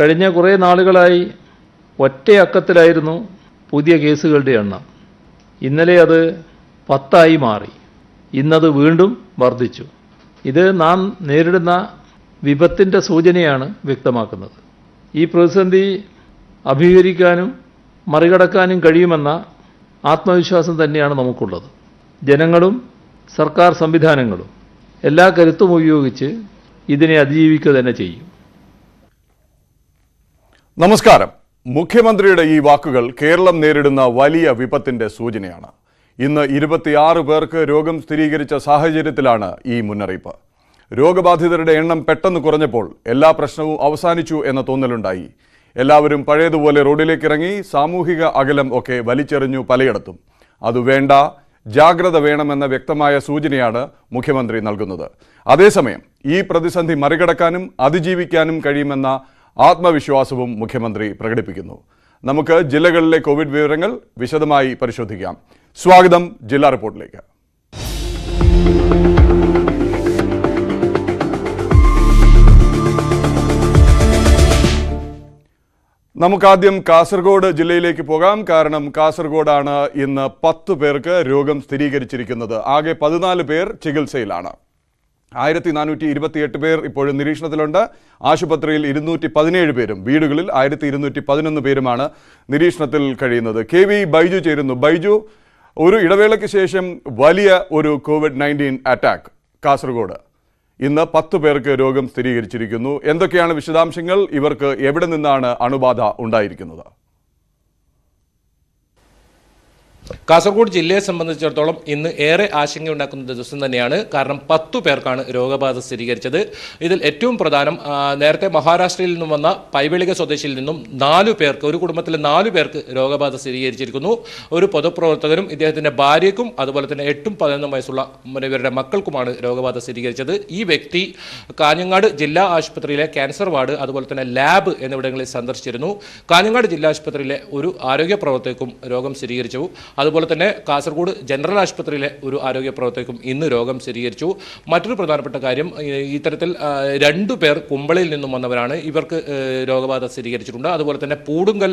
കഴിഞ്ഞ കുറേ നാളുകളായി ഒറ്റയക്കത്തിലായിരുന്നു പുതിയ കേസുകളുടെ എണ്ണം. ഇന്നലെ അത് പത്തായി മാറി. ഇന്നത് വീണ്ടും വർദ്ധിച്ചു. ഇത് നാം നേരിടുന്ന വിപത്തിന്റെ സൂചനയാണ് വ്യക്തമാക്കുന്നത്. ഈ പ്രതിസന്ധി അഭിമുഖീകരിക്കാനും മറികടക്കാനും കഴിയുമെന്ന ആത്മവിശ്വാസം തന്നെയാണ് നമുക്കുള്ളത്. ജനങ്ങളും സർക്കാർ സംവിധാനങ്ങളും എല്ലാ കരുത്തും ഉപയോഗിച്ച് ഇതിനെ അതിജീവിക്കുക തന്നെ ചെയ്യും. നമസ്കാരം. മുഖ്യമന്ത്രിയുടെ ഈ വാക്കുകൾ കേരളം നേരിടുന്ന വലിയ വിപത്തിന്റെ സൂചനയാണ്. ഇന്ന് ഇരുപത്തിയാറ് പേർക്ക് രോഗം സ്ഥിരീകരിച്ച സാഹചര്യത്തിലാണ് ഈ മുന്നറിയിപ്പ്. രോഗബാധിതരുടെ എണ്ണം പെട്ടെന്ന് കുറഞ്ഞപ്പോൾ എല്ലാ പ്രശ്നവും അവസാനിച്ചു എന്ന തോന്നലുണ്ടായി. എല്ലാവരും പഴയതുപോലെ റോഡിലേക്ക് ഇറങ്ങി സാമൂഹിക അകലം ഒക്കെ വലിച്ചെറിഞ്ഞു പലയിടത്തും. അത് വേണ്ട ജാഗ്രത വേണമെന്ന വ്യക്തമായ സൂചനയാണ് മുഖ്യമന്ത്രി നൽകുന്നത്. അതേസമയം ഈ പ്രതിസന്ധി മറികടക്കാനും അതിജീവിക്കാനും കഴിയുമെന്ന ആത്മവിശ്വാസവും മുഖ്യമന്ത്രി പ്രകടിപ്പിക്കുന്നു. നമുക്ക് ജില്ലകളിലെ കോവിഡ് വിവരങ്ങൾ വിശദമായി പരിശോധിക്കാം. സ്വാഗതം ജില്ലാ റിപ്പോർട്ടിലേക്ക്. നമുക്കാദ്യം കാസർഗോഡ് ജില്ലയിലേക്ക് പോകാം. കാരണം കാസർഗോഡാണ് ഇന്ന് പത്ത് പേർക്ക് രോഗം സ്ഥിരീകരിച്ചിരിക്കുന്നത്. ആകെ പതിനാല് പേർ ചികിത്സയിലാണ്. ആയിരത്തി നാനൂറ്റി ഇരുപത്തിയെട്ട് പേർ ഇപ്പോഴും നിരീക്ഷണത്തിലുണ്ട്. ആശുപത്രിയിൽ ഇരുന്നൂറ്റി പതിനേഴ് പേരും വീടുകളിൽ ആയിരത്തി ഇരുന്നൂറ്റി പതിനൊന്ന് പേരുമാണ് നിരീക്ഷണത്തിൽ കഴിയുന്നത്. കെ വി ബൈജു ചേരുന്നു. ബൈജു ഒരു ഇടവേളയ്ക്ക് ശേഷം വലിയ ഒരു കോവിഡ് നയന്റീൻ അറ്റാക്ക് കാസർഗോഡ്. ഇന്ന് പത്ത് പേർക്ക് രോഗം സ്ഥിരീകരിച്ചിരിക്കുന്നു. എന്തൊക്കെയാണ് വിശദാംശങ്ങൾ? ഇവർക്ക് എവിടെ നിന്നാണ് അണുബാധ ഉണ്ടായിരിക്കുന്നത്? കാസർഗോഡ് ജില്ലയെ സംബന്ധിച്ചിടത്തോളം ഇന്ന് ഏറെ ആശങ്കയുണ്ടാക്കുന്ന ദിവസം തന്നെയാണ്. കാരണം പത്തു പേർക്കാണ് രോഗബാധ സ്ഥിരീകരിച്ചത്. ഇതിൽ ഏറ്റവും പ്രധാനം നേരത്തെ മഹാരാഷ്ട്രയിൽ നിന്നും വന്ന പൈവെളിക സ്വദേശിയിൽ നിന്നും നാലു പേർക്ക് ഒരു കുടുംബത്തിലെ നാലു പേർക്ക് രോഗബാധ സ്ഥിരീകരിച്ചിരിക്കുന്നു. ഒരു പൊതുപ്രവർത്തകനും ഇദ്ദേഹത്തിന്റെ ഭാര്യയ്ക്കും അതുപോലെ തന്നെ എട്ടും പതിനൊന്നും വയസ്സുള്ള ഇവരുടെ മക്കൾക്കുമാണ് രോഗബാധ സ്ഥിരീകരിച്ചത്. ഈ വ്യക്തി കാഞ്ഞങ്ങാട് ജില്ലാ ആശുപത്രിയിലെ ക്യാൻസർ വാർഡ് അതുപോലെ തന്നെ ലാബ് എന്നിവിടങ്ങളിൽ സന്ദർശിച്ചിരുന്നു. കാഞ്ഞങ്ങാട് ജില്ലാ ആശുപത്രിയിലെ ഒരു ആരോഗ്യ പ്രവർത്തകർക്കും രോഗം സ്ഥിരീകരിച്ചു. അതുപോലെ തന്നെ കാസർഗോഡ് ജനറൽ ആശുപത്രിയിലെ ഒരു ആരോഗ്യ പ്രവർത്തകർക്കും ഇന്ന് രോഗം സ്ഥിരീകരിച്ചു. മറ്റൊരു പ്രധാനപ്പെട്ട കാര്യം ഇത്തരത്തിൽ രണ്ടു പേർ കുമ്പളയിൽ നിന്നും വന്നവരാണ്. ഇവർക്ക് രോഗബാധ സ്ഥിരീകരിച്ചിട്ടുണ്ട്. അതുപോലെ തന്നെ പൂടുങ്കൽ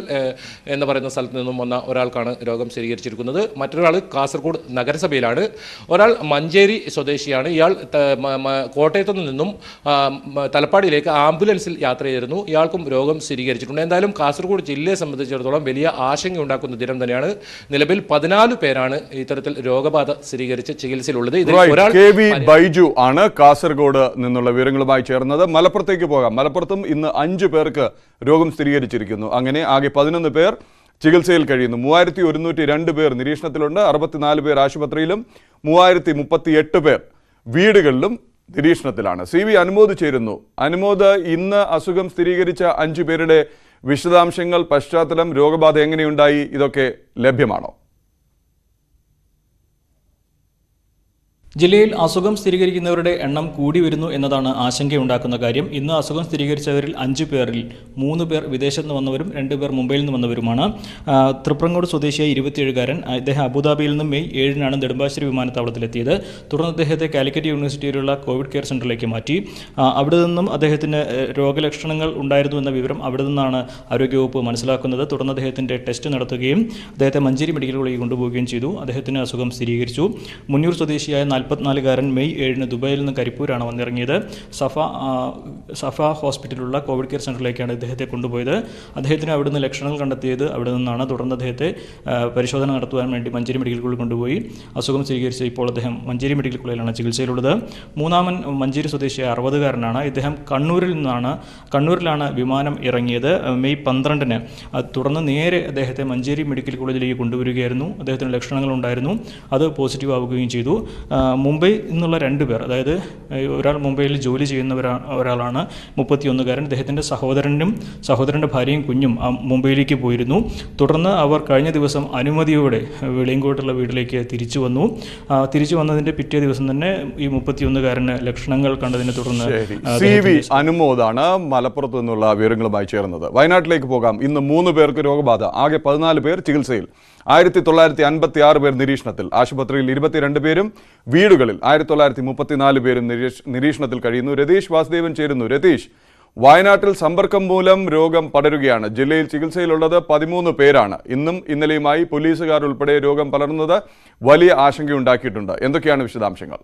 എന്ന് പറയുന്ന സ്ഥലത്ത് നിന്നും വന്ന ഒരാൾക്കാണ് രോഗം സ്ഥിരീകരിച്ചിരിക്കുന്നത്. മറ്റൊരാൾ കാസർഗോഡ് നഗരസഭയിലാണ്. ഒരാൾ മഞ്ചേരി സ്വദേശിയാണ്. ഇയാൾ കോട്ടയത്തു നിന്നും തലപ്പാടിയിലേക്ക് ആംബുലൻസിൽ യാത്ര ചെയ്തിരുന്നു. ഇയാൾക്കും രോഗം സ്ഥിരീകരിച്ചിട്ടുണ്ട്. എന്തായാലും കാസർഗോഡ് ജില്ലയെ സംബന്ധിച്ചിടത്തോളം വലിയ ആശങ്കയുണ്ടാക്കുന്ന ദിനം തന്നെയാണ്. നിലവിൽ പതിനാല് പേരാണ് ഇത്തരത്തിൽ രോഗബാധ സ്ഥിരീകരിച്ച് ചികിത്സയിലുള്ളത്. ഇതിൽ. ഒരാൾ കെ വി ബൈജു ആണ് കാസർഗോഡ് നിന്നുള്ള വിവരങ്ങളുമായി ചേർന്നത്. മലപ്പുറത്തേക്ക് പോകാം. മലപ്പുറത്തും ഇന്ന് അഞ്ചു പേർക്ക് രോഗം സ്ഥിരീകരിച്ചിരിക്കുന്നു. അങ്ങനെ ആകെ പതിനൊന്ന് പേർ ചികിത്സയിൽ കഴിയുന്നു. മൂവായിരത്തി ഒരുന്നൂറ്റി രണ്ട് പേർ നിരീക്ഷണത്തിലുണ്ട്. അറുപത്തിനാല് പേർ ആശുപത്രിയിലും മൂവായിരത്തി മുപ്പത്തി എട്ട് പേർ വീടുകളിലും നിരീക്ഷണത്തിലാണ്. സി വി അനുമോദ് ചേരുന്നു. അനുമോദ് ഇന്ന് അസുഖം സ്ഥിരീകരിച്ച അഞ്ചു പേരുടെ വിശദാംശങ്ങൾ പശ്ചാത്തലം രോഗബാധ എങ്ങനെയുണ്ടായി? ഇതൊക്കെ ലഭ്യമാണോ? ജില്ലയിൽ അസുഖം സ്ഥിരീകരിക്കുന്നവരുടെ എണ്ണം കൂടി വരുന്നു എന്നതാണ് ആശങ്കയുണ്ടാക്കുന്ന കാര്യം. ഇന്ന് അസുഖം സ്ഥിരീകരിച്ചവരിൽ അഞ്ചു പേരിൽ മൂന്ന് പേർ വിദേശത്ത് നിന്ന് വന്നവരും രണ്ട് പേർ മുംബൈയിൽ നിന്ന് വന്നവരുമാണ്. തൃപ്രങ്ങോട് സ്വദേശിയായ ഇരുപത്തിയേഴുകാരൻ അദ്ദേഹം അബുദാബിയിൽ നിന്നും മെയ് ഏഴിനാണ് നെടുമ്പാശ്ശേരി വിമാനത്താവളത്തിലെത്തിയത്. തുടർന്ന് അദ്ദേഹത്തെ കാലിക്കറ്റ് യൂണിവേഴ്സിറ്റിയിലുള്ള കോവിഡ് കെയർ സെന്ററിലേക്ക് മാറ്റി. അവിടെ നിന്നും അദ്ദേഹത്തിന് രോഗലക്ഷണങ്ങൾ ഉണ്ടായിരുന്നു എന്ന വിവരം അവിടെ നിന്നാണ് ആരോഗ്യവകുപ്പ് മനസ്സിലാക്കുന്നത്. തുടർന്ന് അദ്ദേഹത്തിന്റെ ടെസ്റ്റ് നടത്തുകയും അദ്ദേഹത്തെ മഞ്ചേരി മെഡിക്കൽ കോളേജിൽ കൊണ്ടുപോവുകയും ചെയ്തു. അദ്ദേഹത്തിന് അസുഖം സ്ഥിരീകരിച്ചു. മുന്നൂർ സ്വദേശിയായ നാൽപ്പത്തിനാലുകാരൻ മെയ് ഏഴിന് ദുബായിൽ നിന്ന് കരിപ്പൂരാണ് വന്നിറങ്ങിയത്. സഫ സഫ ഹോസ്പിറ്റലിലുള്ള കോവിഡ് കെയർ സെന്ററിലേക്കാണ് ഇദ്ദേഹത്തെ കൊണ്ടുപോയത്. അദ്ദേഹത്തിന് അവിടുന്ന് ലക്ഷണങ്ങൾ കണ്ടെത്തിയത് അവിടെ നിന്നാണ്. തുടർന്ന് അദ്ദേഹത്തെ പരിശോധന നടത്തുവാൻ വേണ്ടി മഞ്ചേരി മെഡിക്കൽ കോളേജിൽ കൊണ്ടുപോയി. അസുഖം സ്ഥിരീകരിച്ച് ഇപ്പോൾ അദ്ദേഹം മഞ്ചേരി മെഡിക്കൽ കോളേജിലാണ് ചികിത്സയിലുള്ളത്. മൂന്നാമൻ മഞ്ചേരി സ്വദേശിയായ അറുപതുകാരനാണ്. ഇദ്ദേഹം കണ്ണൂരിൽ നിന്നാണ് കണ്ണൂരിലാണ് വിമാനം ഇറങ്ങിയത്. മെയ് പന്ത്രണ്ടിന് തുടർന്ന് നേരെ അദ്ദേഹത്തെ മഞ്ചേരി മെഡിക്കൽ കോളേജിലേക്ക് കൊണ്ടുവരികയായിരുന്നു. അദ്ദേഹത്തിന് ലക്ഷണങ്ങൾ ഉണ്ടായിരുന്നു അത് പോസിറ്റീവ് ആവുകയും ചെയ്തു മുംബൈ എന്നുള്ള രണ്ട് പേർ അതായത് ഒരാൾ മുംബൈയിൽ ജോലി ചെയ്യുന്ന ഒരാളാണ് മുപ്പത്തിയൊന്നുകാരൻ അദ്ദേഹത്തിന്റെ സഹോദരനും സഹോദരന്റെ ഭാര്യയും കുഞ്ഞും ആ മുംബൈയിലേക്ക് പോയിരുന്നു. തുടർന്ന് അവർ കഴിഞ്ഞ ദിവസം അനുമതിയോടെ വെളിയങ്കോട്ടുള്ള വീട്ടിലേക്ക് തിരിച്ചു വന്നു. തിരിച്ചു വന്നതിന്റെ പിറ്റേ ദിവസം തന്നെ ഈ മുപ്പത്തിയൊന്നുകാരന് ലക്ഷണങ്ങൾ കണ്ടതിനെ തുടർന്ന് സി വി അനുമോദാണ് മലപ്പുറത്ത് നിന്നുള്ള വിവരങ്ങളുമായി ചേർന്നത്. വയനാട്ടിലേക്ക് പോകാം. ഇന്ന് മൂന്ന് പേർക്ക് രോഗബാധ. ആകെ പതിനാല് പേർ ചികിത്സയിൽ. ആയിരത്തി തൊള്ളായിരത്തി അൻപത്തി ആറ് പേർ നിരീക്ഷണത്തിൽ. ആശുപത്രിയിൽ ഇരുപത്തിരണ്ട് പേരും വീടുകളിൽ. ആയിരത്തി തൊള്ളായിരത്തി മുപ്പത്തിനാല് പേരും നിരീക്ഷണത്തിൽ കഴിയുന്നു. രതീഷ് വാസുദേവൻ ചേരുന്നു. രതീഷ് വയനാട്ടിൽ സമ്പർക്കം മൂലം രോഗം പടരുകയാണ്. ജില്ലയിൽ ചികിത്സയിലുള്ളത് പതിമൂന്ന് പേരാണ്. ഇന്നും ഇന്നലെയുമായി പോലീസുകാർ ഉൾപ്പെടെ രോഗം പലർന്നത് വലിയ ആശങ്കയുണ്ടാക്കിയിട്ടുണ്ട്. എന്തൊക്കെയാണ് വിശദാംശങ്ങൾ?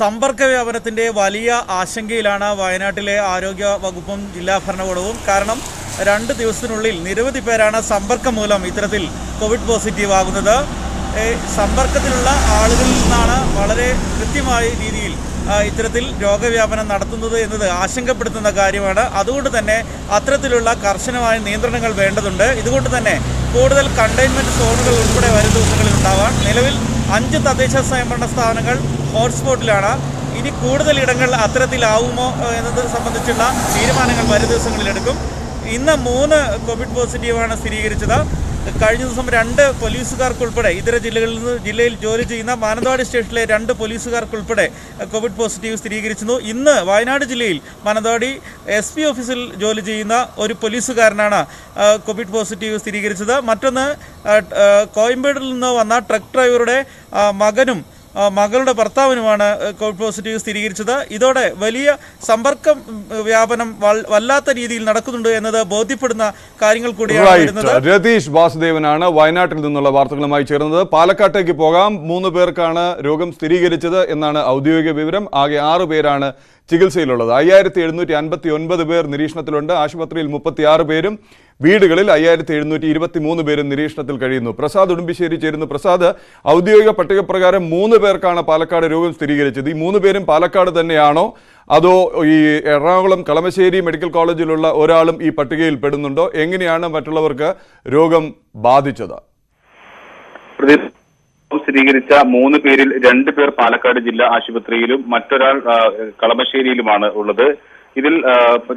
സമ്പർക്ക വ്യാപനത്തിന്റെ വലിയ ആശങ്കയിലാണ് വയനാട്ടിലെ ആരോഗ്യ വകുപ്പും ജില്ലാ ഭരണകൂടവും. കാരണം രണ്ട് ദിവസത്തിനുള്ളിൽ നിരവധി പേരാണ് സമ്പർക്കം മൂലം ഇത്തരത്തിൽ കോവിഡ് പോസിറ്റീവ് ആകുന്നത്. സമ്പർക്കത്തിലുള്ള ആളുകളിൽ നിന്നാണ് വളരെ കൃത്യമായ രീതിയിൽ ഇത്തരത്തിൽ രോഗവ്യാപനം നടത്തുന്നത് എന്നത് ആശങ്കപ്പെടുത്തുന്ന കാര്യമാണ്. അതുകൊണ്ട് തന്നെ അത്തരത്തിലുള്ള കർശനമായ നിയന്ത്രണങ്ങൾ വേണ്ടതുണ്ട്. ഇതുകൊണ്ട് തന്നെ കൂടുതൽ കണ്ടെയ്ൻമെന്റ് സോണുകൾ ഉൾപ്പെടെ വരും ദിവസങ്ങളിൽ ഉണ്ടാവാം. നിലവിൽ അഞ്ച് തദ്ദേശ സ്വയംഭരണ സ്ഥാപനങ്ങൾ ഹോട്ട്സ്പോട്ടിലാണ്. ഇനി കൂടുതൽ ഇടങ്ങൾ അത്തരത്തിലാവുമോ എന്നത് സംബന്ധിച്ചുള്ള തീരുമാനങ്ങൾ വരും ദിവസങ്ങളിൽ എടുക്കും. ഇന്ന് മൂന്ന് കോവിഡ് പോസിറ്റീവാണ് സ്ഥിരീകരിച്ചത്. കഴിഞ്ഞ ദിവസം രണ്ട് പോലീസുകാർക്കുൾപ്പെടെ ഇതര ജില്ലകളിൽ നിന്ന് ജില്ലയിൽ ജോലി ചെയ്യുന്ന മാനന്തവാടി സ്റ്റേഷനിലെ രണ്ട് പോലീസുകാർക്കുൾപ്പെടെ കോവിഡ് പോസിറ്റീവ് സ്ഥിരീകരിച്ചിരുന്നു. ഇന്ന് വയനാട് ജില്ലയിൽ മാനന്തവാടി എസ് പി ഓഫീസിൽ ജോലി ചെയ്യുന്ന ഒരു പോലീസുകാരനാണ് കോവിഡ് പോസിറ്റീവ് സ്ഥിരീകരിച്ചത്. മറ്റൊന്ന് കോയമ്പേടിൽ നിന്ന് വന്ന ട്രക്ക് ഡ്രൈവറുടെ മകനും മകളുടെ ഭർത്താവിനുമാണ് കോവിഡ് പോസിറ്റീവ് സ്ഥിരീകരിച്ചത്. ഇതോടെ വലിയ സമ്പർക്കം വ്യാപനം വല്ലാത്ത രീതിയിൽ നടക്കുന്നുണ്ട് എന്നത് ബോധ്യപ്പെടുന്ന കാര്യങ്ങൾ കൂടിയാണ് രതീഷ് വാസുദേവനാണ് വയനാട്ടിൽ നിന്നുള്ള വാർത്തകളുമായി ചേർന്നത്. പാലക്കാട്ടേക്ക് പോകാം. മൂന്ന് പേർക്കാണ് രോഗം സ്ഥിരീകരിച്ചത് എന്നാണ് ഔദ്യോഗിക വിവരം. ആകെ ആറു പേരാണ് ചികിത്സയിലുള്ളത്. അയ്യായിരത്തി എഴുന്നൂറ്റി അൻപത്തി ഒൻപത് പേർ നിരീക്ഷണത്തിലുണ്ട്. ആശുപത്രിയിൽ മുപ്പത്തിയാറ് പേരും വീടുകളിൽ അയ്യായിരത്തി എഴുന്നൂറ്റി ഇരുപത്തി മൂന്ന് പേരും നിരീക്ഷണത്തിൽ കഴിയുന്നു. പ്രസാദ് ഉടുമ്പിശ്ശേരി ചേരുന്നു. പ്രസാദ് ഔദ്യോഗിക പട്ടിക പ്രകാരം മൂന്ന് പേർക്കാണ് പാലക്കാട് രോഗം സ്ഥിരീകരിച്ചത്. ഈ മൂന്ന് പേരും പാലക്കാട് തന്നെയാണോ? അതോ ഈ എറണാകുളം കളമശ്ശേരി മെഡിക്കൽ കോളേജിലുള്ള ഒരാളും ഈ പട്ടികയിൽ പെടുന്നുണ്ടോ? എങ്ങനെയാണ് മറ്റുള്ളവർക്ക് രോഗം ബാധിച്ചത്? സ്ഥിരീകരിച്ച മൂന്ന് പേരിൽ രണ്ട് പേർ പാലക്കാട് ജില്ലാ ആശുപത്രിയിലും മറ്റൊരാൾ കളമശ്ശേരിയിലുമാണ് ഉള്ളത്. ഇതിൽ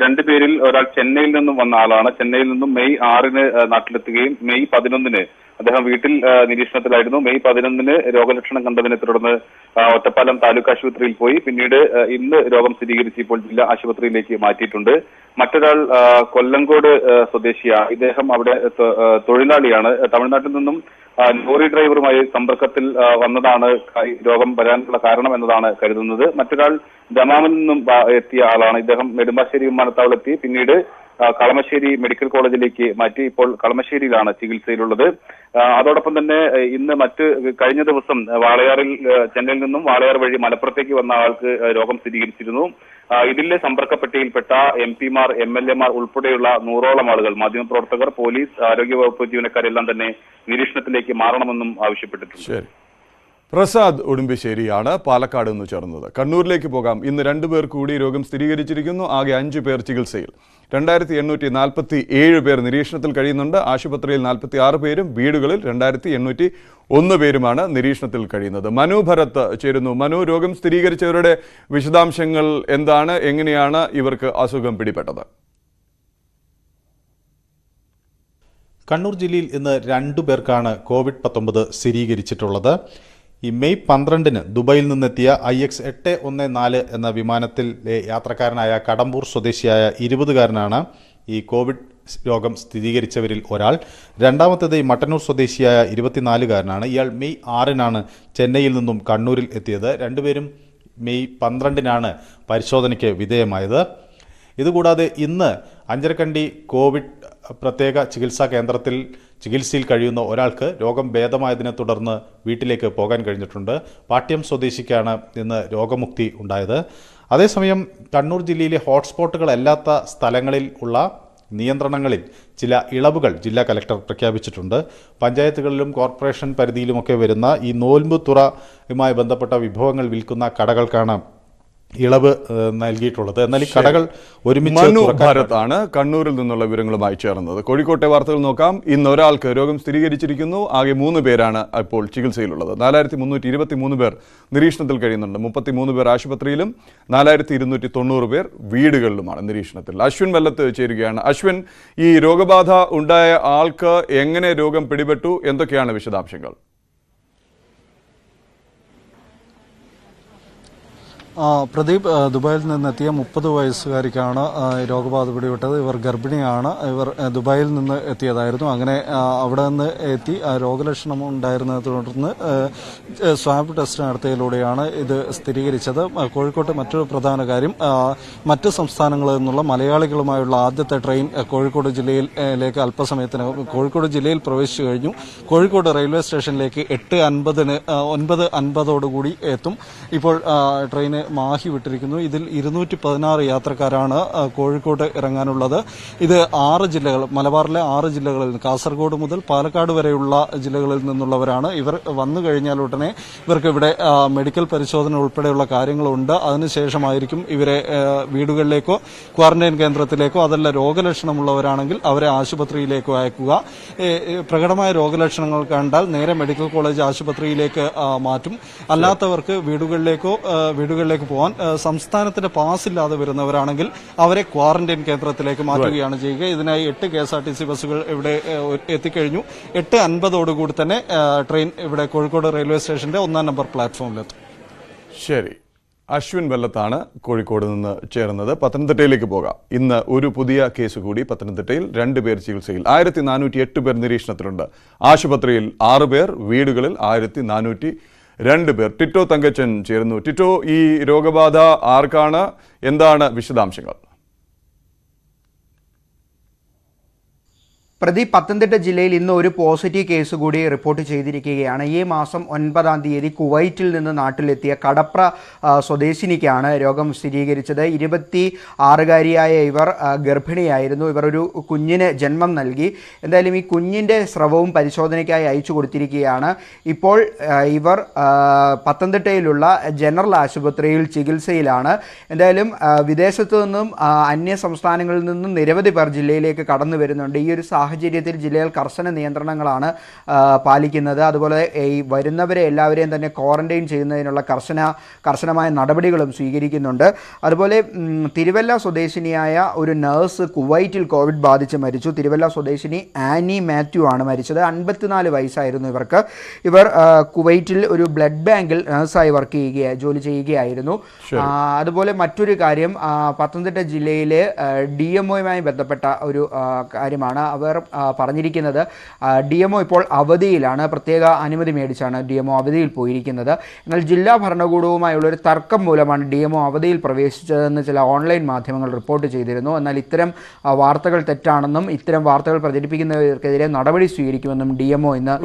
രണ്ടുപേരിൽ പേരിൽ ഒരാൾ ചെന്നൈയിൽ നിന്നും വന്ന ആളാണ്. ചെന്നൈയിൽ നിന്നും മെയ് ആറിന് നാട്ടിലെത്തുകയും മെയ് പതിനൊന്നിന് അദ്ദേഹം വീട്ടിൽ നിരീക്ഷണത്തിലായിരുന്നു. മെയ് പതിനൊന്നിന് രോഗലക്ഷണം കണ്ടതിനെ തുടർന്ന് ഒറ്റപ്പാലം താലൂക്ക് ആശുപത്രിയിൽ പോയി. പിന്നീട് ഇന്ന് രോഗം സ്ഥിരീകരിച്ച് ഇപ്പോൾ ജില്ലാ ആശുപത്രിയിലേക്ക് മാറ്റിയിട്ടുണ്ട്. മറ്റൊരാൾ കൊല്ലങ്കോട് സ്വദേശിയാണ്. ഇദ്ദേഹം അവിടെ തൊഴിലാളിയാണ്. തമിഴ്നാട്ടിൽ നിന്നും ലോറി ഡ്രൈവറുമായി സമ്പർക്കത്തിൽ വന്നതാണ് രോഗം വരാനുള്ള കാരണം എന്നതാണ് കരുതുന്നത്. മറ്റൊരാൾ ദമാമിൽ നിന്നും എത്തിയ ആളാണ്. ഇദ്ദേഹം നെടുമ്പാശ്ശേരി വിമാനത്താവളത്തിൽ പിന്നീട് കളമശ്ശേരി മെഡിക്കൽ കോളേജിലേക്ക് മാറ്റി ഇപ്പോൾ കളമശ്ശേരിയിലാണ് ചികിത്സയിലുള്ളത്. അതോടൊപ്പം തന്നെ ഇന്ന് മറ്റ് കഴിഞ്ഞ ദിവസം വാളയാറിൽ ചെന്നൈയിൽ നിന്നും വാളയാർ വഴി മലപ്പുറത്തേക്ക് വന്ന ആൾക്ക് രോഗം സ്ഥിരീകരിച്ചിരുന്നു. ഇതിലെ സമ്പർക്ക പട്ടികയിൽപ്പെട്ട എം പിമാർ എം എൽ എമാർ ഉൾപ്പെടെയുള്ള നൂറോളം ആളുകൾ മാധ്യമപ്രവർത്തകർ പോലീസ് ആരോഗ്യവകുപ്പ് ജീവനക്കാരെല്ലാം തന്നെ നിരീക്ഷണത്തിലേക്ക് മാറണമെന്നും ആവശ്യപ്പെട്ടിട്ടുണ്ട്. പ്രസാദ് ഉടുമ്പിശ്ശേരിയാണ് പാലക്കാട് നിന്ന് ചേർന്നത്. കണ്ണൂരിലേക്ക് പോകാം. ഇന്ന് രണ്ടു പേർ കൂടി രോഗം സ്ഥിരീകരിച്ചിരിക്കുന്നു. ആകെ അഞ്ചു പേർ ചികിത്സയിൽ. രണ്ടായിരത്തി എണ്ണൂറ്റി നാൽപ്പത്തി ഏഴ് പേർ നിരീക്ഷണത്തിൽ കഴിയുന്നുണ്ട്. ആശുപത്രിയിൽ നാൽപ്പത്തി ആറ് പേരും വീടുകളിൽ രണ്ടായിരത്തി എണ്ണൂറ്റി ഒന്ന് പേരുമാണ് നിരീക്ഷണത്തിൽ കഴിയുന്നത്. മനു ഭരത്ത് ചേരുന്നു. മനു രോഗം സ്ഥിരീകരിച്ചവരുടെ വിശദാംശങ്ങൾ എന്താണ്? എങ്ങനെയാണ് ഇവർക്ക് അസുഖം പിടിപെട്ടത്? കണ്ണൂർ ജില്ലയിൽ ഇന്ന് രണ്ടു പേർക്കാണ് കോവിഡ് പത്തൊമ്പത് സ്ഥിരീകരിച്ചിട്ടുള്ളത്. ഈ മെയ് പന്ത്രണ്ടിന് ദുബായിൽ നിന്നെത്തിയ ഐ എക്സ് എട്ട് ഒന്ന് നാല് എന്ന വിമാനത്തിലെ യാത്രക്കാരനായ കടമ്പൂർ സ്വദേശിയായ ഇരുപതുകാരനാണ് ഈ കോവിഡ് രോഗം സ്ഥിരീകരിച്ചവരിൽ ഒരാൾ. രണ്ടാമത്തേത് മട്ടന്നൂർ സ്വദേശിയായ ഇരുപത്തിനാലുകാരനാണ്. ഇയാൾ മെയ് ആറിനാണ് ചെന്നൈയിൽ നിന്നും കണ്ണൂരിൽ എത്തിയത്. രണ്ടുപേരും മെയ് പന്ത്രണ്ടിനാണ് പരിശോധനയ്ക്ക് വിധേയമായത്. ഇതുകൂടാതെ ഇന്ന് അഞ്ചരക്കണ്ടി കോവിഡ് പ്രത്യേക ചികിത്സാ കേന്ദ്രത്തിൽ ചികിത്സയിൽ കഴിയുന്ന ഒരാൾക്ക് രോഗം ഭേദമായതിനെ തുടർന്ന് വീട്ടിലേക്ക് പോകാൻ കഴിഞ്ഞിട്ടുണ്ട്. പാട്യം സ്വദേശിക്കാണ് ഇന്ന് രോഗമുക്തി ഉണ്ടായത്. അതേസമയം കണ്ണൂർ ജില്ലയിലെ ഹോട്ട്സ്പോട്ടുകളല്ലാത്ത സ്ഥലങ്ങളിൽ ഉള്ള നിയന്ത്രണങ്ങളിൽ ചില ഇളവുകൾ ജില്ലാ കലക്ടർ പ്രഖ്യാപിച്ചിട്ടുണ്ട്. പഞ്ചായത്തുകളിലും കോർപ്പറേഷൻ പരിധിയിലുമൊക്കെ വരുന്ന ഈ നോൽമ്പ് തുറയുമായി ബന്ധപ്പെട്ട വിഭവങ്ങൾ വിൽക്കുന്ന കടകൾക്കാണ് ഇളവ് നൽകിയിട്ടുള്ളത്. എന്നാൽ ഈ കടകൾ ഒരുമിച്ച് ഭാരതാണ് കണ്ണൂരിൽ നിന്നുള്ള വിവരങ്ങളുമായി ചേർന്നത്. കോഴിക്കോട്ടെ വാർത്തകൾ നോക്കാം. ഇന്ന് ഒരാൾക്ക് രോഗം സ്ഥിരീകരിച്ചിരിക്കുന്നു. ആകെ മൂന്ന് പേരാണ് ഇപ്പോൾ ചികിത്സയിലുള്ളത്. നാലായിരത്തി മുന്നൂറ്റി ഇരുപത്തി മൂന്ന് പേർ നിരീക്ഷണത്തിൽ കഴിയുന്നുണ്ട്. മുപ്പത്തി മൂന്ന് പേർ ആശുപത്രിയിലും നാലായിരത്തി ഇരുന്നൂറ്റി തൊണ്ണൂറ് പേർ വീടുകളിലുമാണ് നിരീക്ഷണത്തിൽ. അശ്വിൻ വല്ലത്ത് ചേരുകയാണ്. അശ്വിൻ ഈ രോഗബാധ ഉണ്ടായ ആൾക്ക് എങ്ങനെ രോഗം പിടിപെട്ടു? എന്തൊക്കെയാണ് വിശദാംശങ്ങൾ? പ്രദീപ് ദുബായിൽ നിന്നെത്തിയ മുപ്പത് വയസ്സുകാരിക്കാണ് രോഗബാധ പിടിപെട്ടത്. ഇവർ ഗർഭിണിയാണ്. ഇവർ ദുബായിൽ നിന്ന് എത്തിയതായിരുന്നു. അങ്ങനെ അവിടെ നിന്ന് എത്തി രോഗലക്ഷണം ഉണ്ടായിരുന്നതിനെ തുടർന്ന് സ്വാബ് ടെസ്റ്റ് നടത്തിയതിലൂടെയാണ് ഇത് സ്ഥിരീകരിച്ചത്. കോഴിക്കോട്ട് മറ്റൊരു പ്രധാന കാര്യം മറ്റ് സംസ്ഥാനങ്ങളിൽ നിന്നുള്ള മലയാളികളുമായുള്ള ആദ്യത്തെ ട്രെയിൻ കോഴിക്കോട് ജില്ലയിലേക്ക് അല്പസമയത്തിനകം കോഴിക്കോട് ജില്ലയിൽ പ്രവേശിച്ചു കഴിഞ്ഞു. കോഴിക്കോട് റെയിൽവേ സ്റ്റേഷനിലേക്ക് എട്ട് അൻപതിന് ഒൻപത് അൻപതോടുകൂടി എത്തും. ഇപ്പോൾ ട്രെയിന് മാഹി വിട്ടിരിക്കുന്നു. ഇതിൽ ഇരുന്നൂറ്റി പതിനാറ് യാത്രക്കാരാണ് കോഴിക്കോട് കോഴിക്കോട്ട് ഇറങ്ങാനുള്ളത്. ഇത് ആറ് ജില്ലകൾ മലബാറിലെ ആറ് ജില്ലകളിൽ നിന്ന് കാസർഗോഡ് മുതൽ പാലക്കാട് വരെയുള്ള ജില്ലകളിൽ നിന്നുള്ളവരാണ്. ഇവർ വന്നു കഴിഞ്ഞാൽ ഉടനെ ഇവർക്ക് ഇവിടെ മെഡിക്കൽ പരിശോധന ഉൾപ്പെടെയുള്ള കാര്യങ്ങളുണ്ട്. അതിനുശേഷമായിരിക്കും ഇവരെ വീടുകളിലേക്കോ ക്വാറന്റൈൻ കേന്ദ്രത്തിലേക്കോ അതല്ല രോഗലക്ഷണമുള്ളവരാണെങ്കിൽ അവരെ ആശുപത്രിയിലേക്കോ അയക്കുക. പ്രകടമായ രോഗലക്ഷണങ്ങൾ കണ്ടാൽ നേരെ മെഡിക്കൽ കോളേജ് ആശുപത്രിയിലേക്ക് മാറ്റും. അല്ലാത്തവർക്ക് വീടുകളിലേക്കോ ആ, വീടുകളിലേക്ക് പോകാൻ സംസ്ഥാനത്തിന്റെ പാസ് ഇല്ലാതെ വരുന്നവരാണെങ്കിൽ അവരെ ക്വാറന്റൈൻ കേന്ദ്രത്തിലേക്ക് മാറ്റുകയാണ് ചെയ്യുക. ഇതിനായി എട്ട് K S R T C ബസ്സുകൾ ഇവിടെ എത്തിക്കഴിഞ്ഞു. എട്ട് അൻപതോടുകൂടി തന്നെ ട്രെയിൻ ഇവിടെ കോഴിക്കോട് റെയിൽവേ സ്റ്റേഷന്റെ ഒന്നാം നമ്പർ പ്ലാറ്റ്ഫോമിലെത്തും. ശരി. അശ്വിൻ വെള്ളത്താണ് കോഴിക്കോട് നിന്ന് ചേർന്നത് പത്തനംതിട്ടയിലേക്ക് പോകാം. ഇന്ന് ഒരു പുതിയ കേസ് കൂടി പത്തനംതിട്ടയിൽ രണ്ട് പേർ ചികിത്സയിൽ. ആയിരത്തി നാനൂറ്റി എട്ട് പേർ നിരീക്ഷണത്തിലുണ്ട്. ആശുപത്രിയിൽ ആറ് പേർ വീടുകളിൽ ആയിരത്തി നാനൂറ്റി രണ്ട് പേർ ടിറ്റോ തങ്കച്ചൻ ചേരുന്നു. ടിറ്റോ ഈ രോഗബാധ ആർക്കാണ്? എന്താണ് വിശദാംശങ്ങൾ? പ്രതി പത്തനംതിട്ട ജില്ലയിൽ ഇന്ന് ഒരു പോസിറ്റീവ് കേസ് കൂടി റിപ്പോർട്ട് ചെയ്തിരിക്കുകയാണ്. ഈ മാസം ഒൻപതാം തീയതി കുവൈറ്റിൽ നിന്ന് നാട്ടിലെത്തിയ കടപ്ര സ്വദേശിനിക്കാണ് രോഗം സ്ഥിരീകരിച്ചത്. ഇരുപത്തി ആറുകാരിയായ ഇവർ ഗർഭിണിയായിരുന്നു. ഇവർ ഒരു കുഞ്ഞിന് ജന്മം നൽകി. എന്തായാലും ഈ കുഞ്ഞിന്റെ സ്രവവും പരിശോധനയ്ക്കായി അയച്ചു കൊടുത്തിരിക്കുകയാണ്. ഇപ്പോൾ ഇവർ പത്തനംതിട്ടയിലുള്ള ജനറൽ ആശുപത്രിയിൽ ചികിത്സയിലാണ്. എന്തായാലും വിദേശത്തു നിന്നും അന്യ സംസ്ഥാനങ്ങളിൽ നിന്നും നിരവധി പേർ ജില്ലയിലേക്ക് കടന്നു വരുന്നുണ്ട്. ഈ ഒരു സാഹചര്യത്തിൽ ജില്ലയിൽ കർശന നിയന്ത്രണങ്ങളാണ് പാലിക്കുന്നത്. അതുപോലെ ഈ വരുന്നവരെ എല്ലാവരെയും തന്നെ ക്വാറന്റൈൻ ചെയ്യുന്നതിനുള്ള കർശന കർശനമായ നടപടികളും സ്വീകരിക്കുന്നുണ്ട്. അതുപോലെ തിരുവല്ല സ്വദേശിനിയായ ഒരു നഴ്സ് കുവൈറ്റിൽ കോവിഡ് ബാധിച്ച് മരിച്ചു. തിരുവല്ല സ്വദേശിനി ആനി മാത്യു ആണ് മരിച്ചത്. അൻപത്തിനാല് വയസ്സായിരുന്നു ഇവർക്ക്. ഇവർ കുവൈറ്റിൽ ഒരു ബ്ലഡ് ബാങ്കിൽ നഴ്സായി വർക്ക് ചെയ്യുക ജോലി ചെയ്യുകയായിരുന്നു. അതുപോലെ മറ്റൊരു കാര്യം പത്തനംതിട്ട ജില്ലയിലെ ഡി എം ഒയുമായി ബന്ധപ്പെട്ട ഒരു കാര്യമാണ്. അവർ പറഞ്ഞിരിക്കുന്നത്. ഡി എം ഇപ്പോൾ അവധിയിലാണ്. പ്രത്യേക അനുമതി മേടിച്ചാണ് ഡി എം അവധിയിൽ പോയിരിക്കുന്നത്. എന്നാൽ ജില്ലാ ഭരണകൂടവുമായുള്ള ഒരു തർക്കം മൂലമാണ് ഡി എം അവധിയിൽ പ്രവേശിച്ചതെന്ന് ചില ഓൺലൈൻ മാധ്യമങ്ങൾ റിപ്പോർട്ട് ചെയ്തിരുന്നു. എന്നാൽ ഇത്തരം വാർത്തകൾ തെറ്റാണെന്നും ഇത്തരം വാർത്തകൾ പ്രചരിപ്പിക്കുന്നവർക്കെതിരെ നടപടി സ്വീകരിക്കുമെന്നും ഡി എം ഇന്ന്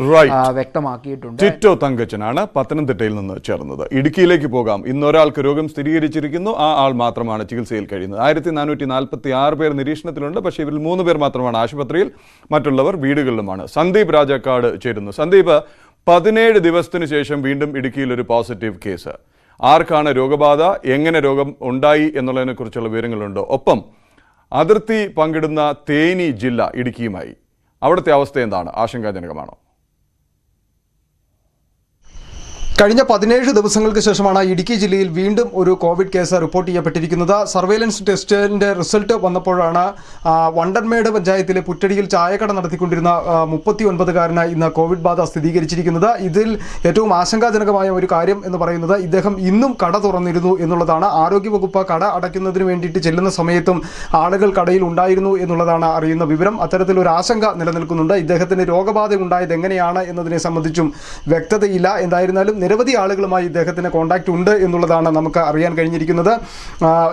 വ്യക്തമാക്കിയിട്ടുണ്ട്. ടിറ്റോ തങ്കച്ചനാണ് പത്തനംതിട്ടയിൽ നിന്ന് ചേർന്നത്. ഇടുക്കിയിലേക്ക് പോകാം. ഇന്ന് ഒരാൾക്ക് രോഗം സ്ഥിരീകരിച്ചിരിക്കുന്നു. ആ ആൾ മാത്രമാണ് ചികിത്സയിൽ കഴിയുന്നത്. ആയിരത്തി നാനൂറ്റി നാൽപ്പത്തി ആറ് പേർ നിരീക്ഷണത്തിലുണ്ട്. പക്ഷേ ഇവരിൽ മൂന്ന് പേർ മാത്രമാണ് ആശുപത്രിയിൽ മറ്റുള്ളവർ വീടുകളിലുമാണ്. സന്ദീപ് രാജാക്കാട് ചേരുന്നു. സന്ദീപ് പതിനേഴ് ദിവസത്തിന് ശേഷം വീണ്ടും ഇടുക്കിയിൽ ഒരു പോസിറ്റീവ് കേസ് ആർക്കാണ് രോഗബാധ? എങ്ങനെ രോഗം ഉണ്ടായി എന്നുള്ളതിനെ കുറിച്ചുള്ള വിവരങ്ങളുണ്ട്. ഒപ്പം അതിർത്തി പങ്കിടുന്ന തേനി ജില്ല ഇടുക്കിയുമായി. അവിടുത്തെ അവസ്ഥ എന്താണ്? ആശങ്കാജനകമാണോ? കഴിഞ്ഞ പതിനേഴ് ദിവസങ്ങൾക്ക് ശേഷമാണ് ഇടുക്കി ജില്ലയിൽ വീണ്ടും ഒരു കോവിഡ് കേസ് റിപ്പോർട്ട് ചെയ്യപ്പെട്ടിരിക്കുന്നത്. സർവേലൻസ് ടെസ്റ്റിന്റെ റിസൾട്ട് വന്നപ്പോഴാണ് വണ്ടൻമേട് പഞ്ചായത്തിലെ പുറ്റടിയിൽ ചായക്കട നടത്തിക്കൊണ്ടിരുന്ന മുപ്പത്തി ഒൻപതുകാരന് ഇന്ന് കോവിഡ് ബാധ സ്ഥിരീകരിച്ചിരിക്കുന്നത്. ഇതിൽ ഏറ്റവും ആശങ്കാജനകമായ ഒരു കാര്യം എന്ന് പറയുന്നത് ഇദ്ദേഹം ഇന്നും കട തുറന്നിരുന്നു എന്നുള്ളതാണ്. ആരോഗ്യവകുപ്പ് കട അടയ്ക്കുന്നതിന് വേണ്ടിയിട്ട് ചെല്ലുന്ന സമയത്തും ആളുകൾ കടയിൽ ഉണ്ടായിരുന്നു എന്നുള്ളതാണ് അറിയുന്ന വിവരം. അത്തരത്തിൽ ഒരു ആശങ്ക നിലനിൽക്കുന്നുണ്ട്. ഇദ്ദേഹത്തിന് രോഗബാധ ഉണ്ടായത് എങ്ങനെയാണ് എന്നതിനെ സംബന്ധിച്ചും വ്യക്തതയില്ല. എന്തായിരുന്നാലും നിരവധി ആളുകളുമായി ഇദ്ദേഹത്തിന് കോൺടാക്റ്റ് ഉണ്ട് എന്നുള്ളതാണ് നമുക്ക് അറിയാൻ കഴിഞ്ഞിരിക്കുന്നത്.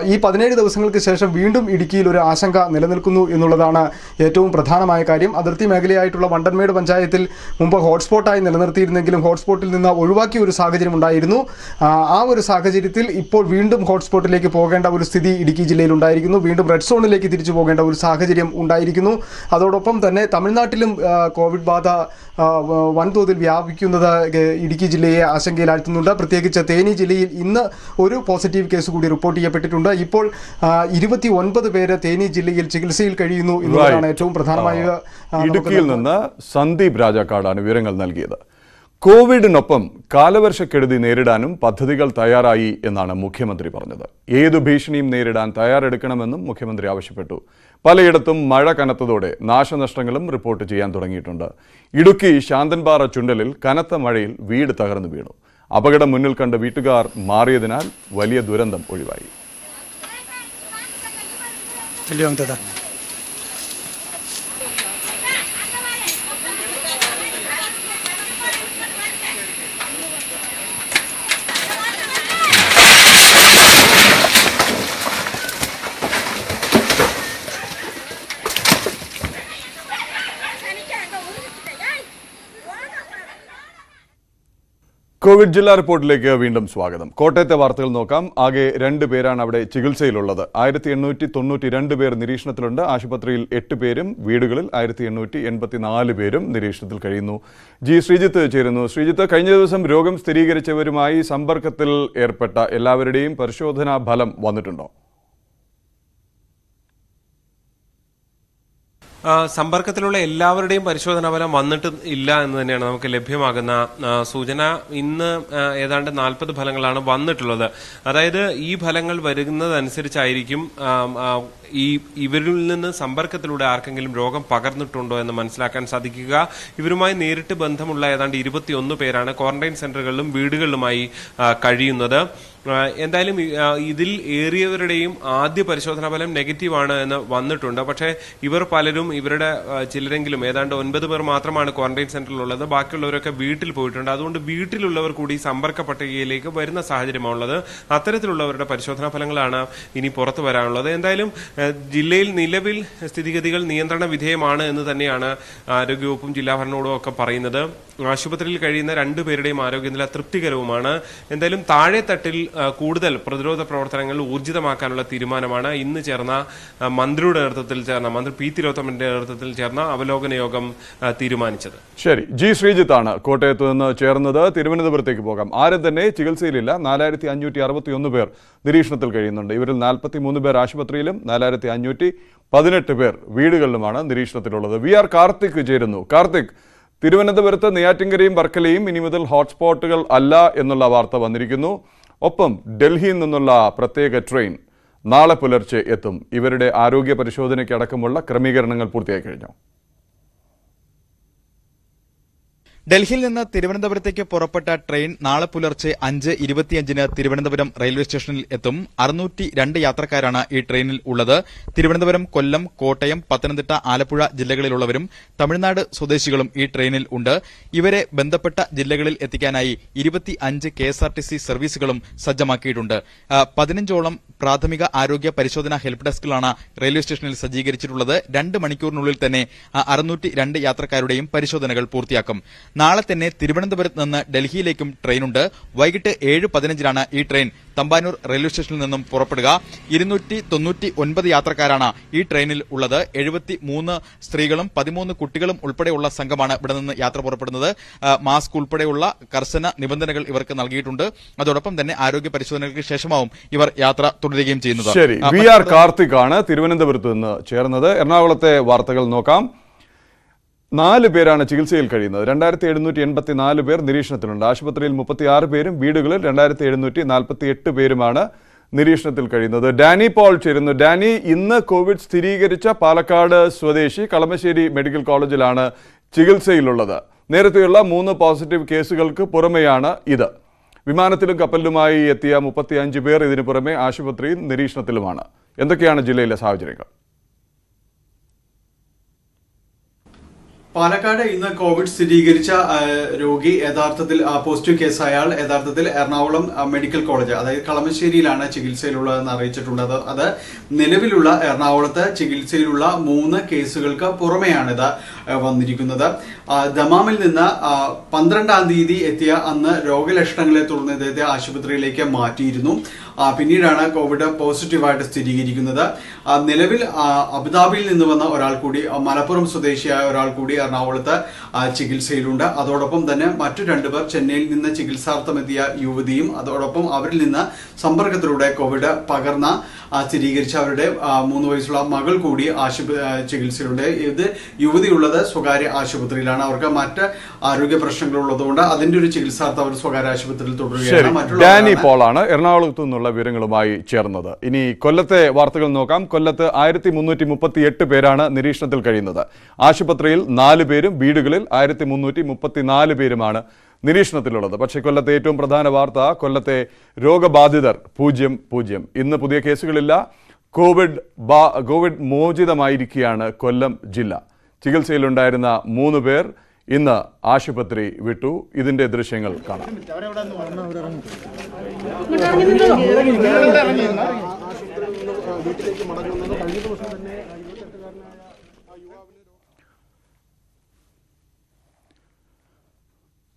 ഈ പതിനേഴ് ദിവസങ്ങൾക്ക് ശേഷം വീണ്ടും ഇടുക്കിയിൽ ഒരു ആശങ്ക നിലനിൽക്കുന്നു എന്നുള്ളതാണ് ഏറ്റവും പ്രധാനമായ കാര്യം. അതിർത്തി മേഖലയായിട്ടുള്ള വണ്ടൻമേട് പഞ്ചായത്തിൽ മുമ്പ് ഹോട്ട്സ്പോട്ടായി നിലനിർത്തിയിരുന്നെങ്കിലും ഹോട്ട്സ്പോട്ടിൽ നിന്ന് ഒഴിവാക്കിയ ഒരു സാഹചര്യം ഉണ്ടായിരുന്നു. ആ, ഒരു സാഹചര്യത്തിൽ ഇപ്പോൾ വീണ്ടും ഹോട്ട്സ്പോട്ടിലേക്ക് പോകേണ്ട ഒരു സ്ഥിതി ഇടുക്കി ജില്ലയിൽ ഉണ്ടായിരിക്കുന്നു. വീണ്ടും റെഡ് സോണിലേക്ക് തിരിച്ചു പോകേണ്ട ഒരു സാഹചര്യം ഉണ്ടായിരിക്കുന്നു. അതോടൊപ്പം തന്നെ തമിഴ്നാട്ടിലും കോവിഡ് ബാധ വൻതോതിൽ വ്യാപിക്കുന്നത് ഇടുക്കി ജില്ലയെ ആശങ്കയിലാഴ്ത്തുന്നുണ്ട് പ്രത്യേകിച്ച് തേനി ജില്ലയിൽ ഇന്ന് ഒരു പോസിറ്റീവ് കേസ് കൂടി റിപ്പോർട്ട് ചെയ്യപ്പെട്ടിട്ടുണ്ട്. ഇപ്പോൾ ഇരുപത്തി ഒൻപത് പേര് തേനി ജില്ലയിൽ ചികിത്സയിൽ കഴിയുന്നു എന്നുള്ളതാണ് ഏറ്റവും പ്രധാനമായ ഇടുക്കിയിൽ നിന്ന് സന്ദീപ് രാജാക്കാടാണ് വിവരങ്ങൾ നൽകിയത്. കോവിഡിനൊപ്പം കാലവർഷക്കെടുതി നേരിടാനും പദ്ധതികൾ തയ്യാറായി എന്നാണ് മുഖ്യമന്ത്രി പറഞ്ഞത്. ഏതു ഭീഷണിയും നേരിടാൻ തയ്യാറെടുക്കണമെന്നും മുഖ്യമന്ത്രി ആവശ്യപ്പെട്ടു. പലയിടത്തും മഴ കനത്തതോടെ നാശനഷ്ടങ്ങളും റിപ്പോർട്ട് ചെയ്യാൻ തുടങ്ങിയിട്ടുണ്ട്. ഇടുക്കി ശാന്തൻപാറ ചുണ്ടലിൽ കനത്ത മഴയിൽ വീട് തകർന്നു വീണു. അപകടം മുന്നിൽ കണ്ട് വീട്ടുകാർ മാറിയതിനാൽ വലിയ ദുരന്തം ഒഴിവായി. കോവിഡ് ജില്ലാ റിപ്പോർട്ടിലേക്ക് വീണ്ടും സ്വാഗതം. കോട്ടയത്തെ വാർത്തകൾ നോക്കാം. ആകെ രണ്ട് പേരാണ് അവിടെ ചികിത്സയിലുള്ളത്. ആയിരത്തി എണ്ണൂറ്റി തൊണ്ണൂറ്റി രണ്ട് പേർ നിരീക്ഷണത്തിലുണ്ട്. ആശുപത്രിയിൽ എട്ട് പേരും വീടുകളിൽ ആയിരത്തി എണ്ണൂറ്റി എൺപത്തിനാല് പേരും നിരീക്ഷണത്തിൽ കഴിയുന്നു. ജി ശ്രീജിത്ത് ചേരുന്നു. ശ്രീജിത്ത് കഴിഞ്ഞ ദിവസം രോഗം സ്ഥിരീകരിച്ചവരുമായി സമ്പർക്കത്തിൽ ഏർപ്പെട്ട എല്ലാവരുടെയും പരിശോധനാ ഫലം വന്നിട്ടുണ്ടോ? സമ്പർക്കത്തിലുള്ള എല്ലാവരുടെയും പരിശോധനാ ഫലം വന്നിട്ട് ഇല്ല എന്ന് തന്നെയാണ് നമുക്ക് ലഭ്യമാകുന്ന സൂചന. ഇന്ന് ഏതാണ്ട് നാൽപ്പത് ഫലങ്ങളാണ് വന്നിട്ടുള്ളത്. അതായത് ഈ ഫലങ്ങൾ വരുന്നതനുസരിച്ചായിരിക്കും ഈ ഇവരിൽ നിന്ന് സമ്പർക്കത്തിലൂടെ ആർക്കെങ്കിലും രോഗം പകർന്നിട്ടുണ്ടോ എന്ന് മനസ്സിലാക്കാൻ സാധിക്കുക. ഇവരുമായി നേരിട്ട് ബന്ധമുള്ള ഏതാണ്ട് ഇരുപത്തിയൊന്ന് പേരാണ് ക്വാറന്റൈൻ സെന്ററുകളിലും വീടുകളിലുമായി കഴിയുന്നത്. എന്തായാലും ഇതിൽ ഏറിയവരുടെയും ആദ്യ പരിശോധനാ ഫലം നെഗറ്റീവാണ് എന്ന് വന്നിട്ടുണ്ട്. പക്ഷേ ഇവർ പലരും ഇവരുടെ ചിലരെങ്കിലും ഏതാണ്ട് ഒൻപത് പേർ മാത്രമാണ് ക്വാറന്റൈൻ സെന്ററിൽ ഉള്ളത് ബാക്കിയുള്ളവരൊക്കെ വീട്ടിൽ പോയിട്ടുണ്ട്. അതുകൊണ്ട് വീട്ടിലുള്ളവർ കൂടി സമ്പർക്ക പട്ടികയിലേക്ക് വരുന്ന സാഹചര്യമാണുള്ളത്. അത്തരത്തിലുള്ളവരുടെ പരിശോധനാ ഫലങ്ങളാണ് ഇനി പുറത്തു വരാനുള്ളത്. എന്തായാലും ജില്ലയിൽ നിലവിൽ സ്ഥിതിഗതികൾ നിയന്ത്രണ വിധേയമാണ് എന്ന് തന്നെയാണ് ആരോഗ്യവകുപ്പും ജില്ലാ ഭരണകൂടവും ഒക്കെ പറയുന്നത്. ആശുപത്രിയിൽ കഴിയുന്ന രണ്ടുപേരുടെയും ആരോഗ്യനില തൃപ്തികരവുമാണ്. എന്തായാലും താഴെത്തട്ടിൽ കൂടുതൽ പ്രതിരോധ പ്രവർത്തനങ്ങൾ ഊർജിതമാക്കാനുള്ള തീരുമാനമാണ് ഇന്ന് ചേർന്ന മന്ത്രിയുടെ നേതൃത്വത്തിൽ ചേർന്ന മന്ത്രി പി തിലോത്തമന്റെ നേതൃത്വത്തിൽ ചേർന്ന അവലോകന യോഗം തീരുമാനിച്ചത്. ശരി. ജി ശ്രീജിത്ത് ആണ് കോട്ടയത്ത് നിന്ന് ചേർന്നത്. തിരുവനന്തപുരത്തേക്ക് പോകാം. ആരും തന്നെ ചികിത്സയിലില്ല. നാലായിരത്തി അഞ്ഞൂറ്റി അറുപത്തി ഒന്ന് പേർ നിരീക്ഷണത്തിൽ കഴിയുന്നുണ്ട്. ഇവരിൽ നാൽപ്പത്തി മൂന്ന് പേർ ആശുപത്രിയിലും നാലായിരത്തി അഞ്ഞൂറ്റി പതിനെട്ട് പേർ വീടുകളിലുമാണ് നിരീക്ഷണത്തിലുള്ളത്. വി ആർ കാർത്തിക് ചേരുന്നു. കാർത്തിക് തിരുവനന്തപുരത്ത് നെയ്യാറ്റിൻകരയും വർക്കലയും ഇനി മുതൽ ഹോട്ട്സ്പോട്ടുകൾ അല്ല എന്നുള്ള വാർത്ത വന്നിരിക്കുന്നു. ഒപ്പം ഡൽഹിയിൽ നിന്നുള്ള പ്രത്യേക ട്രെയിൻ നാളെ പുലർച്ചെ എത്തും. ഇവരുടെ ആരോഗ്യ പരിശോധനയ്ക്കടക്കമുള്ള ക്രമീകരണങ്ങൾ പൂർത്തിയായി കഴിഞ്ഞു. ഡൽഹിയിൽ നിന്ന് തിരുവനന്തപുരത്തേക്ക് പുറപ്പെട്ട ട്രെയിൻ നാളെ പുലർച്ചെ അഞ്ച് ഇരുപത്തിയഞ്ചിന് തിരുവനന്തപുരം റെയിൽവേ സ്റ്റേഷനിൽ എത്തും. അറുന്നൂറ്റി രണ്ട് യാത്രക്കാരാണ് ഈ ട്രെയിനിൽ ഉള്ളത്. തിരുവനന്തപുരം കൊല്ലം കോട്ടയം പത്തനംതിട്ട ആലപ്പുഴ ജില്ലകളിലുള്ളവരും തമിഴ്നാട് സ്വദേശികളും ഈ ട്രെയിനിൽ ഉണ്ട്. ഇവരെ ബന്ധപ്പെട്ട ജില്ലകളിൽ എത്തിക്കാനായി ഇരുപത്തി അഞ്ച് K S R T C സർവീസുകളും സജ്ജമാക്കിയിട്ടുണ്ട്. പതിനഞ്ചോളം പ്രാഥമിക ആരോഗ്യ പരിശോധനാ ഹെൽപ്പ് ഡെസ്കുകളാണ് റെയിൽവേ സ്റ്റേഷനിൽ സജ്ജീകരിച്ചിട്ടുള്ളത്. രണ്ട് മണിക്കൂറിനുള്ളിൽ തന്നെ അറുന്നൂറ്റി രണ്ട് യാത്രക്കാരുടെയും പരിശോധനകൾ പൂർത്തിയാക്കും. നാളെ തന്നെ തിരുവനന്തപുരത്ത് നിന്ന് ഡൽഹിയിലേക്കും ട്രെയിനുണ്ട്. വൈകിട്ട് ഏഴ് പതിനഞ്ചിനാണ് ഈ ട്രെയിൻ. തമ്പാനൂർ റെയിൽവേ സ്റ്റേഷനിൽ നിന്നും പുറപ്പെടുക. ഇരുന്നൂറ്റി തൊണ്ണൂറ്റി ഒൻപത് യാത്രക്കാരാണ് ഈ ട്രെയിനിൽ ഉള്ളത്. എഴുപത്തി മൂന്ന് സ്ത്രീകളും പതിമൂന്ന് കുട്ടികളും ഉൾപ്പെടെയുള്ള സംഘമാണ് ഇവിടെ നിന്ന് യാത്ര പുറപ്പെടുന്നത്. മാസ്ക് ഉൾപ്പെടെയുള്ള കർശന നിബന്ധനകൾ ഇവർക്ക് നൽകിയിട്ടുണ്ട്. അതോടൊപ്പം തന്നെ ആരോഗ്യ പരിശോധനകൾക്ക് ശേഷമാവും ഇവർ യാത്ര തുടരുകയും ചെയ്യുന്നത്. ശരി. വി ആർ കാർത്തിക് ആണ് തിരുവനന്തപുരത്ത് നിന്ന് ചേർന്നത്. എറണാകുളത്തെ വാർത്തകൾ നോക്കാം. നാല് പേരാണ് ചികിത്സയിൽ കഴിയുന്നത്. രണ്ടായിരത്തി എഴുന്നൂറ്റി എൺപത്തി നാല് പേർ നിരീക്ഷണത്തിലുണ്ട്. ആശുപത്രിയിൽ മുപ്പത്തിയാറ് പേരും വീടുകളിൽ രണ്ടായിരത്തി എഴുന്നൂറ്റി നാൽപ്പത്തി എട്ട് പേരുമാണ് നിരീക്ഷണത്തിൽ കഴിയുന്നത്. ഡാനി പോൾ ചേരുന്നു. ഡാനി ഇന്ന് കോവിഡ് സ്ഥിരീകരിച്ച പാലക്കാട് സ്വദേശി കളമശ്ശേരി മെഡിക്കൽ കോളേജിലാണ് ചികിത്സയിലുള്ളത്. നേരത്തെയുള്ള മൂന്ന് പോസിറ്റീവ് കേസുകൾക്ക് പുറമെയാണ് ഇത്. വിമാനത്തിലും കപ്പലിലുമായി എത്തിയ മുപ്പത്തിയഞ്ച് പേർ ഇതിനു പുറമെ ആശുപത്രിയിൽ നിരീക്ഷണത്തിലുമാണ്. എന്തൊക്കെയാണ് ജില്ലയിലെ സാഹചര്യങ്ങൾ? പാലക്കാട് ഇന്ന് കോവിഡ് സ്ഥിരീകരിച്ച രോഗി യഥാർത്ഥത്തിൽ പോസിറ്റീവ് കേസ് അയാൾ യഥാർത്ഥത്തിൽ എറണാകുളം മെഡിക്കൽ കോളേജ് അതായത് കളമശ്ശേരിയിലാണ് ചികിത്സയിലുള്ളതെന്ന് അറിയിച്ചിട്ടുള്ളത് അത് നിലവിലുള്ള എറണാകുളത്ത് ചികിത്സയിലുള്ള മൂന്ന് കേസുകൾക്ക് പുറമെയാണിത്. വന്നിരിക്കുന്നത്. ദമാമിൽ നിന്ന് പന്ത്രണ്ടാം തീയതി എത്തിയ അന്ന് രോഗലക്ഷണങ്ങളെ തുടർന്ന് ഇദ്ദേഹത്തെ ആശുപത്രിയിലേക്ക് മാറ്റിയിരുന്നു. പിന്നീടാണ് കോവിഡ് പോസിറ്റീവായിട്ട് സ്ഥിരീകരിക്കുന്നത്. നിലവിൽ അബുദാബിയിൽ നിന്ന് വന്ന ഒരാൾ കൂടി മലപ്പുറം സ്വദേശിയായ ഒരാൾ കൂടി എറണാകുളത്ത് ചികിത്സയിലുണ്ട്. അതോടൊപ്പം തന്നെ മറ്റു രണ്ടുപേർ ചെന്നൈയിൽ നിന്ന് ചികിത്സാർത്ഥം എത്തിയ യുവതിയും അതോടൊപ്പം അവരിൽ നിന്ന് സമ്പർക്കത്തിലൂടെ കോവിഡ് പകർന്ന സ്ഥിരീകരിച്ച അവരുടെ മൂന്ന് വയസ്സുള്ള മകൾ കൂടി ആശുപത്രി ചികിത്സയിലുണ്ട്. ഇത് യുവതിയുള്ളത് സ്വകാര്യ ആശുപത്രിയിലാണ്. അവർക്ക് മറ്റ് ആരോഗ്യ പ്രശ്നങ്ങൾ ഉള്ളതുകൊണ്ട് അതിന്റെ ഒരു ചികിത്സാർത്ഥം അവർ സ്വകാര്യ ആശുപത്രിയിൽ തുടരുകയാണ്. ഡാനി പോളാണ് എറണാകുളത്തു നിന്നുള്ള വിവരങ്ങളുമായി ചേർന്നത്. ഇനി കൊല്ലത്തെ വാർത്തകൾ നോക്കാം. കൊല്ലത്ത് ആയിരത്തി മുന്നൂറ്റി മുപ്പത്തി എട്ട് പേരാണ് നിരീക്ഷണത്തിൽ കഴിയുന്നത്. ആശുപത്രിയിൽ നാല് പേരും വീടുകളിൽ ആയിരത്തി മുന്നൂറ്റി മുപ്പത്തിനാല് പേരുമാണ് നിരീക്ഷണത്തിലുള്ളത്. പക്ഷേ കൊല്ലത്തെ ഏറ്റവും പ്രധാന വാർത്ത കൊല്ലത്തെ രോഗബാധിതർ പൂജ്യം പൂജ്യം. ഇന്ന് പുതിയ കേസുകളില്ല. കോവിഡ് കോവിഡ് മോചിതമായിരിക്കുകയാണ് കൊല്ലം ജില്ല. ചികിത്സയിലുണ്ടായിരുന്ന മൂന്ന് പേർ ഇന്ന് ആശുപത്രി വിട്ടു. ഇതിന്റെ ദൃശ്യങ്ങൾ കാണാം.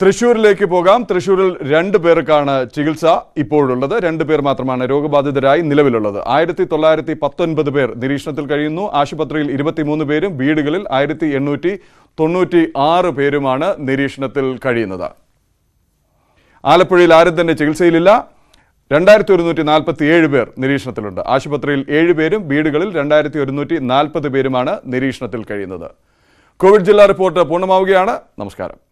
തൃശൂരിലേക്ക് പോകാം. തൃശൂരിൽ രണ്ട് പേർക്കാണ് ചികിത്സ ഇപ്പോഴുള്ളത്. രണ്ട് പേർ മാത്രമാണ് രോഗബാധിതരായി നിലവിലുള്ളത്. ആയിരത്തി തൊള്ളായിരത്തി പത്തൊൻപത് പേർ നിരീക്ഷണത്തിൽ കഴിയുന്നു. ആശുപത്രിയിൽ ഇരുപത്തിമൂന്ന് പേരും വീടുകളിൽ ആയിരത്തി എണ്ണൂറ്റി തൊണ്ണൂറ്റി ആറ് പേരുമാണ് നിരീക്ഷണത്തിൽ കഴിയുന്നത്. ആലപ്പുഴയിൽ ആരും തന്നെ ചികിത്സയിലില്ല. രണ്ടായിരത്തി ഒരുന്നൂറ്റി നാൽപ്പത്തി ഏഴ് പേർ നിരീക്ഷണത്തിലുണ്ട്. ആശുപത്രിയിൽ ഏഴ് പേരും വീടുകളിൽ രണ്ടായിരത്തി ഒരുന്നൂറ്റി നാൽപ്പത് പേരുമാണ് നിരീക്ഷണത്തിൽ കഴിയുന്നത്. കോവിഡ് ജില്ലാ റിപ്പോർട്ട് പൂർണമാവുകയാണ്. നമസ്കാരം.